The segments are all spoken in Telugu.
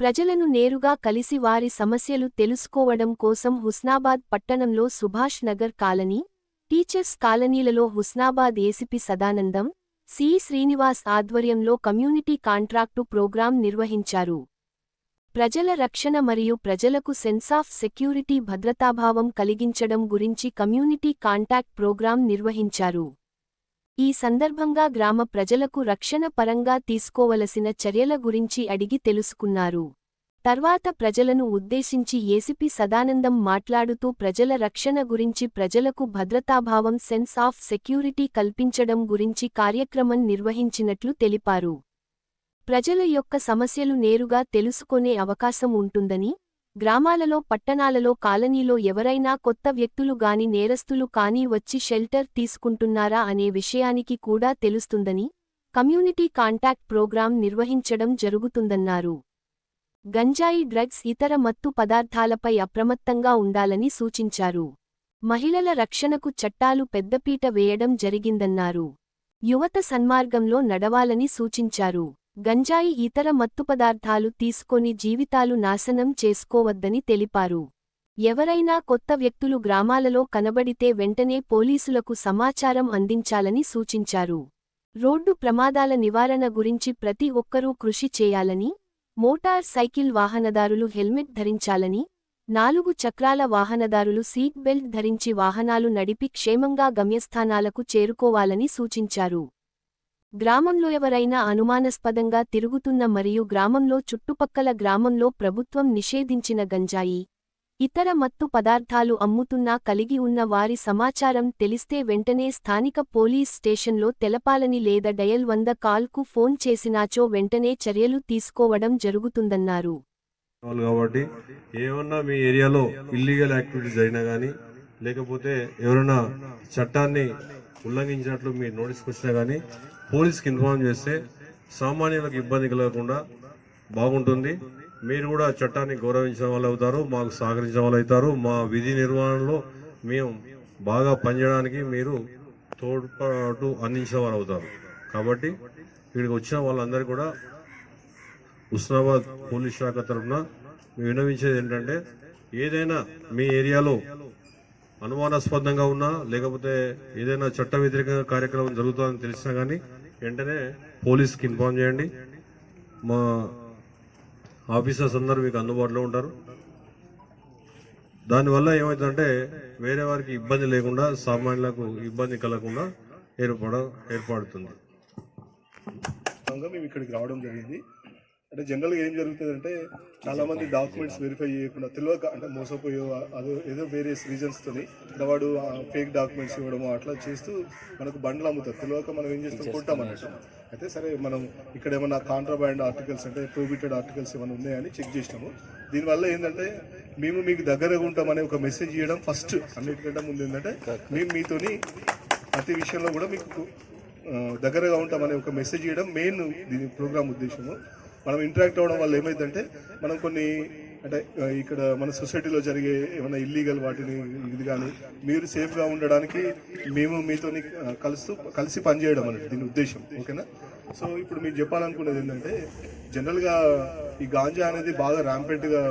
ప్రజలను నేరుగా కలిసి వారి సమస్యలు తెలుసుకోవడం కోసం హుస్నాబాద్ పట్టణంలో సుభాష్ నగర్ కాలనీ టీచర్స్ కాలనీలలో హుస్నాబాద్ ఏసిపి సదానందం సి. శ్రీనివాస్ ఆధ్వర్యంలో కమ్యూనిటీ కాంట్రాక్టు ప్రోగ్రాం నిర్వహించారు. ప్రజల రక్షణ మరియు ప్రజలకు సెన్స్ ఆఫ్ సెక్యూరిటీ భద్రతాభావం కలిగించడం గురించి కమ్యూనిటీ కాంటాక్ట్ ప్రోగ్రాం నిర్వహించారు. ఈ సందర్భంగా గ్రామ ప్రజలకు రక్షణ పరంగా తీసుకోవలసిన చర్యల గురించి అడిగి తెలుసుకున్నారు. తర్వాత ప్రజలను ఉద్దేశించి ఏసిపి సదానందం మాట్లాడుతూ ప్రజల రక్షణ గురించి ప్రజలకు భద్రతాభావం సెన్స్ ఆఫ్ సెక్యూరిటీ కల్పించడం గురించి కార్యక్రమం నిర్వహించినట్లు తెలిపారు. ప్రజల యొక్క సమస్యలు నేరుగా తెలుసుకొనే అవకాశం ఉంటుందని గ్రామాలలో పట్టణాలలో కాలనీలో ఎవరైనా కొత్త వ్యక్తులు గాని నేరస్తులు కానీ వచ్చి షెల్టర్ తీసుకుంటున్నారా అనే విషయానికి కూడా తెలుస్తుందని కమ్యూనిటీ కాంటాక్ట్ ప్రోగ్రాం నిర్వహించడం జరుగుతుందన్నారు. గంజాయి డ్రగ్స్ ఇతర మత్తు పదార్థాలపై అప్రమత్తంగా ఉండాలని సూచించారు. మహిళల రక్షణకు చట్టాలు పెద్దపీట వేయడం జరిగిందన్నారు. యువత సన్మార్గంలో నడవాలని సూచించారు. గంజాయి ఇతర మత్తు పదార్థాలు తీసుకొని జీవితాలు నాశనం చేసుకోవద్దని తెలిపారు. ఎవరైనా కొత్త వ్యక్తులు గ్రామాలలో కనబడితే వెంటనే పోలీసులకు సమాచారం అందించాలని సూచించారు. రోడ్డు ప్రమాదాల నివారణ గురించి ప్రతి ఒక్కరూ కృషి చేయాలని మోటార్ సైకిల్ వాహనదారులు హెల్మెట్ ధరించాలని నాలుగు చక్రాల వాహనదారులు సీట్ బెల్ట్ ధరించి వాహనాలు నడిపి క్షేమంగా గమ్యస్థానాలకు చేరుకోవాలని సూచించారు. గ్రామంలో ఎవరైనా అనుమానాస్పదంగా తిరుగుతున్న మరియు గ్రామంలో చుట్టుపక్కల గ్రామంలో ప్రభుత్వం నిషేధించిన గంజాయి ఇతర మత్తు పదార్థాలు అమ్ముతున్నా కలిగి ఉన్న వారి సమాచారం తెలిస్తే వెంటనే స్థానిక పోలీస్ స్టేషన్లో తెలపాలని లేదా డయల్ వంద కాల్కు ఫోన్ చేసినాచో వెంటనే చర్యలు తీసుకోవడం జరుగుతుందన్నారు. కాబట్టి ఏమన్నా మీ ఏరియాలో ఇల్లీగల్ యాక్టివిటీస్ అయినా కానీ లేకపోతే ఎవరైనా చట్టాన్ని ఉల్లంఘించినట్లు మీరు నోటీస్కి వచ్చినా కానీ పోలీస్కి ఇన్ఫార్మ్ చేస్తే సామాన్యులకు ఇబ్బంది కలగకుండా బాగుంటుంది. మీరు కూడా చట్టాన్ని గౌరవించిన వాళ్ళు అవుతారు మాకు సహకరించిన వాళ్ళు అవుతారు. మా విధి నిర్వహణలో మేము బాగా పనిచేయడానికి మీరు తోడ్పాటు అందించిన వారు అవుతారు. కాబట్టి ఇక్కడికి వచ్చిన వాళ్ళందరూ కూడా హుస్నాబాద్ పోలీస్ శాఖ తరఫున మేము విన్నవించేది ఏంటంటే ఏదైనా మీ ఏరియాలో అనుమానాస్పదంగా ఉన్నా లేకపోతే ఏదైనా చట్ట వ్యతిరేకంగా కార్యక్రమం జరుగుతుందని తెలిసినా కానీ వెంటనే పోలీస్కి ఇన్ఫామ్ చేయండి. మా ఆఫీసర్స్ అందరూ మీకు అందుబాటులో ఉంటారు. దానివల్ల ఏమవుతుందంటే వేరే వారికి ఇబ్బంది లేకుండా సామాన్యులకు ఇబ్బంది కలగకుండా ఏర్పడ ఏర్పడుతుంది. మేము ఇక్కడికి రావడం జరిగింది. అంటే జనరల్గా ఏం జరుగుతుందంటే చాలా మంది డాక్యుమెంట్స్ వెరిఫై చేయకుండా తెలియక అంటే మోసపోయో అదో ఏదో వేరే రీజన్స్తోని అంటే వాడు ఫేక్ డాక్యుమెంట్స్ ఇవ్వడము అట్లా చేస్తూ మనకు బండ్లు అమ్ముతారు. తెలియక మనం ఏం చేస్తాం? కొంటాం అన్నట్టు. అయితే సరే మనం ఇక్కడ ఏమన్నా కాంట్రాబ్యాండ్ ఆర్టికల్స్ అంటే ప్రొహిబిటెడ్ ఆర్టికల్స్ ఏమైనా ఉన్నాయని చెక్ చేసినాము. దీనివల్ల ఏంటంటే మేము మీకు దగ్గరగా ఉంటామనే ఒక మెసేజ్ ఇవ్వడం ఫస్ట్ అన్నిటికంటే ముందు ఏంటంటే మేము మీతోని ప్రతి విషయంలో కూడా మీకు దగ్గరగా ఉంటామనే ఒక మెసేజ్ ఇవ్వడం మెయిన్ దీని ప్రోగ్రామ్ ఉద్దేశము. మనం ఇంటరాక్ట్ అవ్వడం వల్ల ఏమైందంటే మనం కొన్ని అంటే ఇక్కడ మన సొసైటీలో జరిగే ఏమైనా ఇల్లీగల్ వాటిని ఇది కానీ మీరు సేఫ్గా ఉండడానికి మేము మీతో కలుస్తూ కలిసి పనిచేయడం అనేది దీని ఉద్దేశం ఓకేనా? సో ఇప్పుడు మీరు చెప్పాలనుకునేది ఏంటంటే జనరల్గా ఈ గాంజా అనేది బాగా ర్యాంపెంట్గా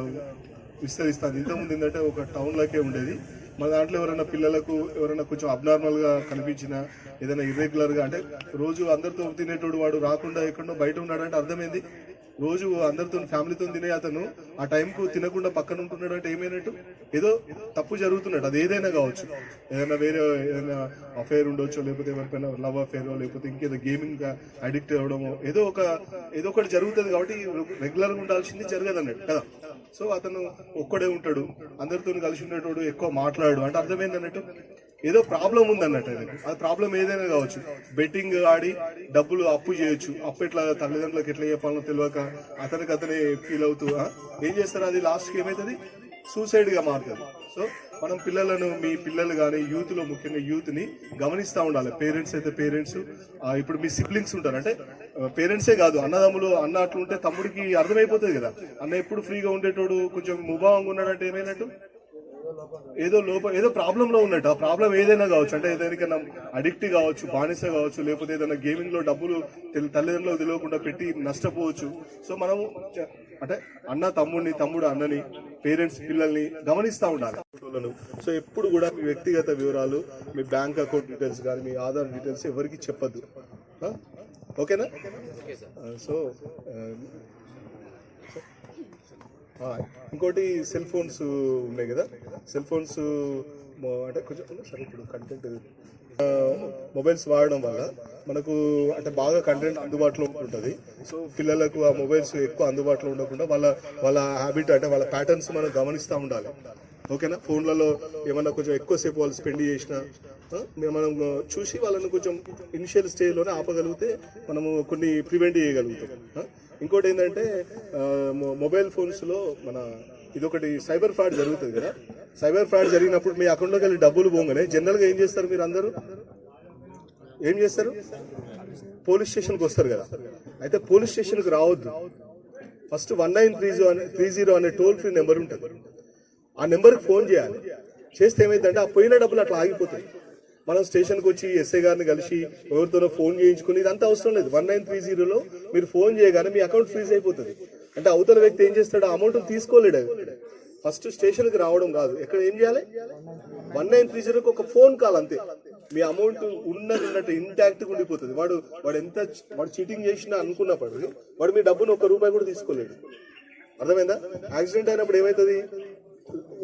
విస్తరిస్తుంది. ఇంతకుముందు ఏంటంటే ఒక టౌన్లోకే ఉండేది. మన దాంట్లో ఎవరైనా పిల్లలకు ఎవరైనా కొంచెం అబ్నార్మల్గా కనిపించినా ఏదైనా ఇర్రెగ్యులర్గా అంటే రోజు అందరితో తినేటోడు వాడు రాకుండా ఎక్కడో బయట ఉన్నాడంటే అర్థమైంది. రోజు అందరితో ఫ్యామిలీతో తినే అతను ఆ టైంకు తినకుండా పక్కన ఉంటున్నాడు అంటే ఏమైనట్టు? ఏదో తప్పు జరుగుతున్నట్టు. అది ఏదైనా కావచ్చు. ఏదైనా వేరే ఏదైనా అఫైర్ ఉండొచ్చు లేకపోతే ఎవరికైనా లవ్ అఫైర్ లేకపోతే ఇంకేదో గేమింగ్ అడిక్ట్ అవ్వడమో ఏదో ఒక ఏదో ఒకటి జరుగుతుంది కాబట్టి రెగ్యులర్గా ఉండాల్సింది జరగదు అన్నట్టు కదా? సో అతను ఒక్కడే ఉంటాడు. అందరితో కలిసి ఉండేటోడు ఎక్కువ మాట్లాడు అంటే అర్థమైంది అన్నట్టు ఏదో ప్రాబ్లం ఉంది అన్నట్టు ఆయనకు ఆ ప్రాబ్లం ఏదైనా కావచ్చు. బెట్టింగ్ ఆడి డబ్బులు అప్పు చేయొచ్చు. అప్పు ఎట్లా తల్లిదండ్రులకు ఎట్లా చెప్పాలో తెలియక అతనికి అతనే ఫీల్ అవుతూ ఏం చేస్తారు? అది లాస్ట్కి ఏమవుతుంది సూసైడ్గా మారుతుంది సో మనం పిల్లలను మీ పిల్లలు కానీ యూత్లో ముఖ్యంగా యూత్ని గమనిస్తూ ఉండాలి. పేరెంట్స్ అయితే పేరెంట్స్ ఇప్పుడు మీ సిబ్లింగ్స్ ఉంటారు. అంటే పేరెంట్సే కాదు. అన్నదమ్ములు అన్న అట్లుంటే ఉంటే తమ్ముడికి అర్థమైపోతుంది కదా. అన్న ఎప్పుడు ఫ్రీగా ఉండేటోడు? కొంచెం ముభావంగా ఉన్నాడంటే ఏమైనట్టు? ఏదో లోప ఏదో ప్రాబ్లం లో ఉన్నట్టు. ఆ ప్రాబ్లం ఏదైనా కావచ్చు. అంటే ఏదైనా అడిక్ట్ కావచ్చు బానిస కావచ్చు లేకపోతే ఏదైనా గేమింగ్లో డబ్బులు తెలి- తల్లిదండ్రులకు తెలియకుండా పెట్టి నష్టపోవచ్చు. సో మనము చ- అంటే అన్న తమ్ముడిని తమ్ముడు అన్నని పేరెంట్స్ పిల్లల్ని గమనిస్తూ ఉండాలి. ఫోటోలను సో ఎప్పుడు కూడా మీ వ్యక్తిగత వివరాలు మీ బ్యాంక్ అకౌంట్ డీటెయిల్స్ కానీ మీ ఆధార్ డీటెయిల్స్ ఎవరికి చెప్పద్దు? ఓకేనా? సో ఇంకోటి సెల్ ఫోన్స్ ఉన్నాయి కదా. సెల్ ఫోన్స్ అంటే కొంచెం సరే ఇప్పుడు కంటెంట్ మొబైల్స్ వాడడం వల్ల మనకు అంటే బాగా కంటెంట్ అందుబాటులో ఉంటుంది సో పిల్లలకు ఆ మొబైల్స్ ఎక్కువ అందుబాటులో ఉండకుండా వాళ్ళ వాళ్ళ హ్యాబిట్ అంటే వాళ్ళ ప్యాటర్న్స్ మనం గమనిస్తూ ఉండాలి. ఓకేనా? ఫోన్లలో ఏమన్నా కొంచెం ఎక్కువసేపు వాళ్ళు స్పెండ్ చేసినా మనం చూసి వాళ్ళని కొంచెం ఇనిషియల్ స్టేజ్లోనే ఆపగలిగితే మనము కొన్ని ప్రివెంట్ చేయగలుగుతాం. ఇంకోటి ఏంటంటే మొ- మొబైల్ ఫోన్స్లో మన ఇది ఒకటి సైబర్ ఫ్రాడ్ జరుగుతుంది కదా. సైబర్ ఫ్రాడ్ జరిగినప్పుడు మీ అకౌంట్లోకి వెళ్ళి డబ్బులు పోగానే జనరల్గా ఏం చేస్తారు మీరు అందరూ? ఏం చేస్తారు? పోలీస్ స్టేషన్కి వస్తారు కదా. అయితే పోలీస్ స్టేషన్కి రావద్దు. First one nine three zero అనే త్రీ జీరో అనే టోల్ ఫ్రీ నెంబర్ ఉంటుంది. ఆ నెంబర్కి ఫోన్ చేయాలి. చేస్తే ఏమైందంటే ఆ పోయిన డబ్బులు అట్లా ఆగిపోతాయి. మనం స్టేషన్కి వచ్చి ఎస్ఐ గారిని కలిసి ఎవరితోనో ఫోన్ చేయించుకుని ఇదంతా అవసరం లేదు. వన్ నైన్ త్రీ జీరోలో మీరు ఫోన్ చేయగానే మీ అకౌంట్ ఫ్రీజ్ అయిపోతుంది. అంటే అవతల వ్యక్తి ఏం చేస్తాడు? అమౌంట్ తీసుకోలేడు ఫస్ట్ స్టేషన్కి రావడం కాదు. ఎక్కడ ఏం చేయాలి? వన్ నైన్ త్రీ జీరోకి ఒక ఫోన్ కాల్ అంతే. మీ అమౌంట్ ఉన్నది ఉన్నట్టు ఇంటాక్ట్గా ఉండిపోతుంది. వాడు వాడు ఎంత వాడు చీటింగ్ చేసినా అనుకున్నప్పుడు వాడు మీ డబ్బును ఒక రూపాయి కూడా తీసుకోలేడు. అర్థమైందా? యాక్సిడెంట్ అయినప్పుడు ఏమవుతుంది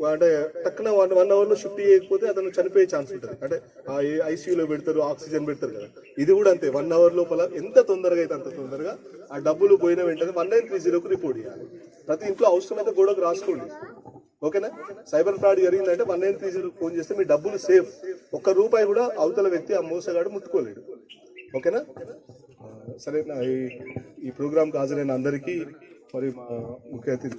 అంటే టక్కున వన్ వన్ అవర్లో షిఫ్ట్ చేయకపోతే అతను చనిపోయే ఛాన్స్ ఉంటుంది. అంటే ఆ ఐసీయూలో పెడతారు ఆక్సిజన్ పెడతారు కదా. ఇది కూడా అంతే. వన్ అవర్ లోపల ఎంత తొందరగా అయితే అంత తొందరగా ఆ డబ్బులు పోయిన వెంటనే వన్ నైన్ త్రీ జీరోకు రిపోర్ట్ చేయాలి ప్రతి ఇంట్లో అవసరమైతే గోడకు రాసుకోండి. ఓకేనా? సైబర్ ఫ్రాడ్ జరిగిందంటే వన్ నైన్ త్రీ జీరోకి ఫోన్ చేస్తే మీ డబ్బులు సేఫ్ ఒక్క రూపాయి కూడా అవతల వ్యక్తి ఆ మోసగాడు ముట్టుకోలేడు. ఓకేనా? సరే ఈ ఈ ప్రోగ్రామ్కి హాజరైన అందరికీ మరి మా ముఖ్య అతిథి